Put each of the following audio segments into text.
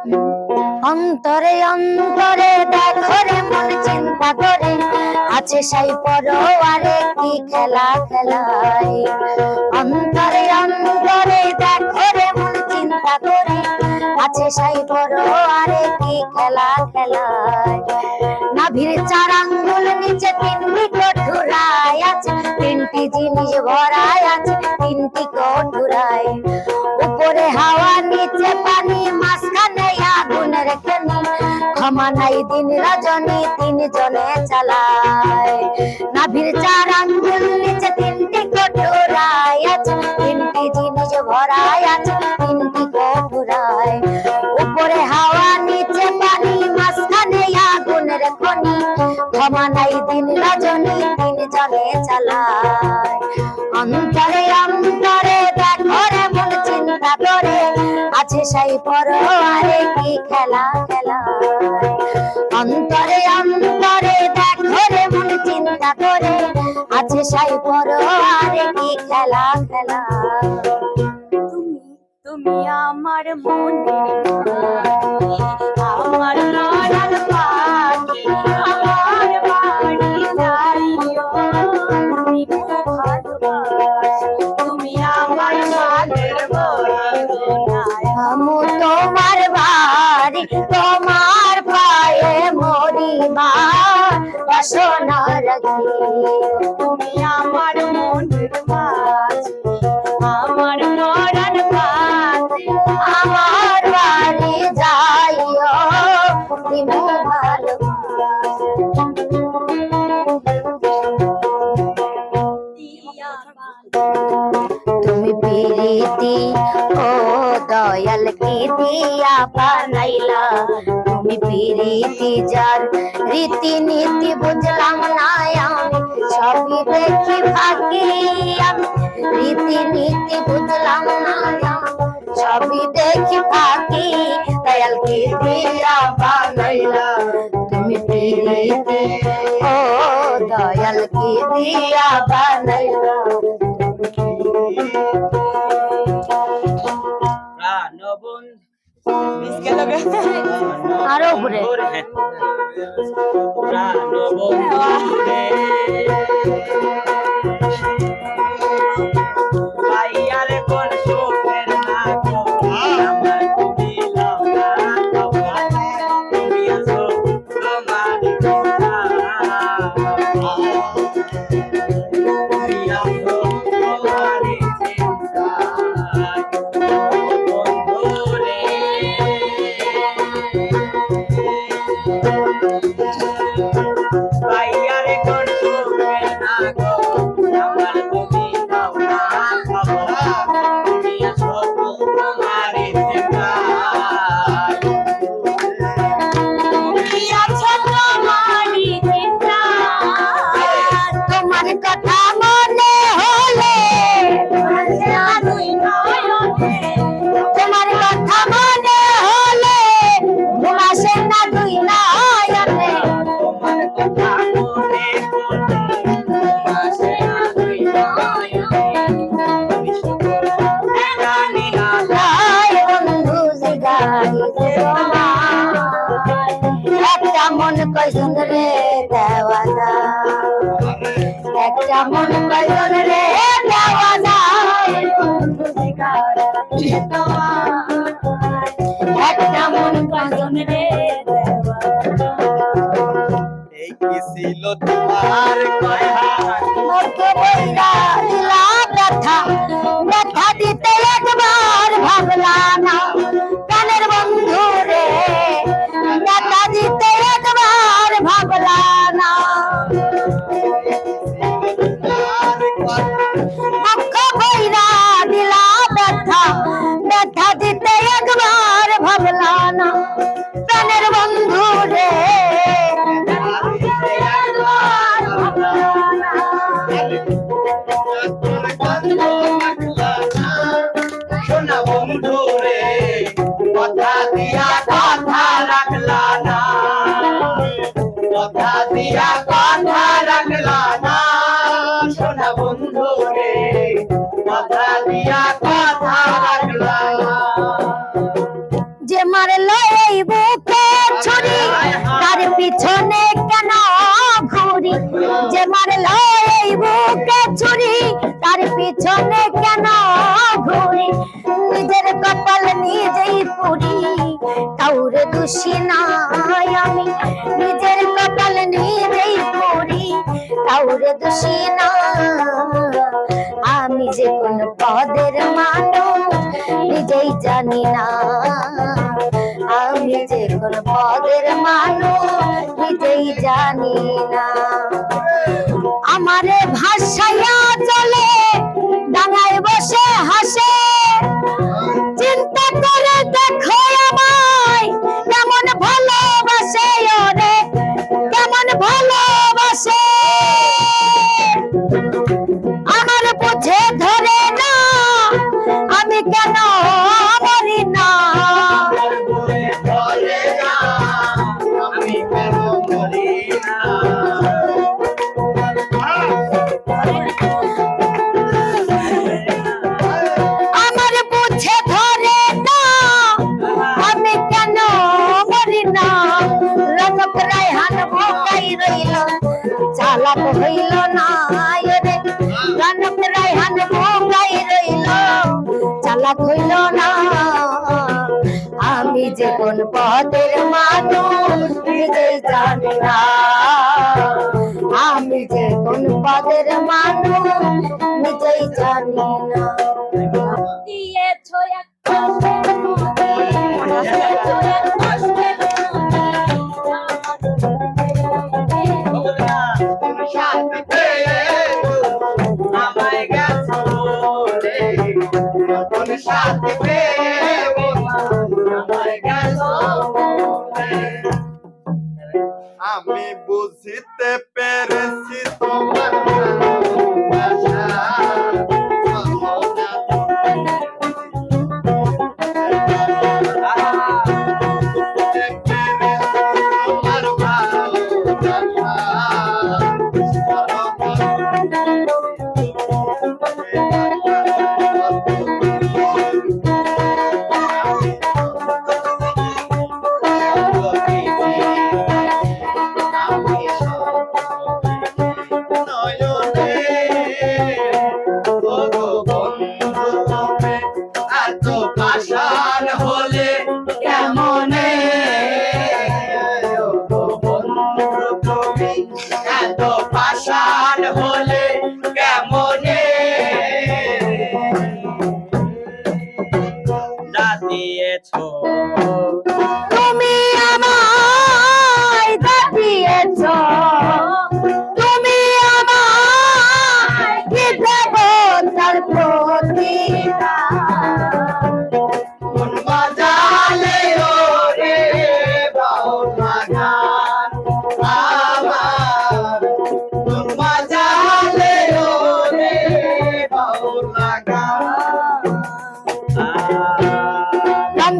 অন্তরে অন্তরে দেখো রে মন চিন্তা করে। আছে সাই পরোয়ারে কি খেলা খেলাই অন্তরে অন্তরে দেখো রে মন চিন্তা করে। আছে সাই পরোয়ারে কি খেলা খেলাই নাভির চার আঙ্গুল নিচে তিনটি কঠুরায় আছে। তিনটি জিনিস ভরায় আছে, তিনটি কঠুরায় নাই রজনী তিন জনে চালায়। নাভির চার আঙ্গুল নিচে তিনটি কঠোরায় আছে। তিনটি জিনিস ভরায় আছে, তিনটি কঠোরায়। উপরে হাওয়া, নিচে পানি, মাঝখানে আগুন রেখে নি ক্ষমা নাই দিন রজনী, তিন জনে চালায়। অন্তরে অন্তরে দেখো রে মন, চিন্তা করে। আছে সেই পরোয়ারে কি খেলা খেলা। অন্তরে অন্তরে দেখো রে মন, চিন্তা করে। আছে সেই পরোয়ারে কি খেলা খেলা? তুমি তুমি আমার মনে আমার নয়ন তুমি আমার মনের মাঝি, আমার নয়ন পাখি আমার বাড়ি যাইও তুমি ভালো তুমি প্রীতি, ও দয়াল কি দিয়া বানাইলা তুমি প্রীতি যার রীতি নীতি বুঝলাম না আমি সবই দেখি ফাঁকি আমি রীতি নীতি বুঝলাম না আমি সবই দেখি ফাঁকি দয়াল কি দিয়া বানাইলা। তুমি প্রীতি ও দয়াল কি দিয়া বানাইলা। প্রাণবন আরও উপরে। কয়জন রে দেওয়া যায় একটা মন কয়জন রে দেওয়া যায় বন্ধু জিগাইছে তোমার একটা মন কয়জন রে দেওয়া এই কি ছিল তোমার কয়হার? দোষী নাই আমি। নিজের কপাল নিজেই দোষী না। আমি যে কোন পদের মানুষ, নিজেই জানি না। আমি যে কোন পদের মানুষ, নিজেই জানি না। আমারে ভাষায় চলে, ডাঙায় বসে হাসে। যে কোন পথের মানুষ নিজে জানে না। আমি যে কোন পথের মানুষ নিজেই জানি না। দিয়েছ এক সাথে পেয়ে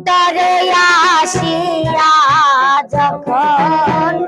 অন্তরে আসিয়া যখন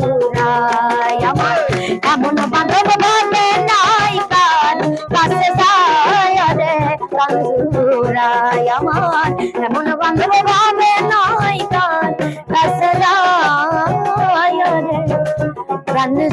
জুড়াই আমার এমন বান্ধব ভাবে নাই কার? কাছে যায় রে জুড়াই আমার এমন বান্ধব ভাবে নাই কার? কাছে যায় রে জুড়াই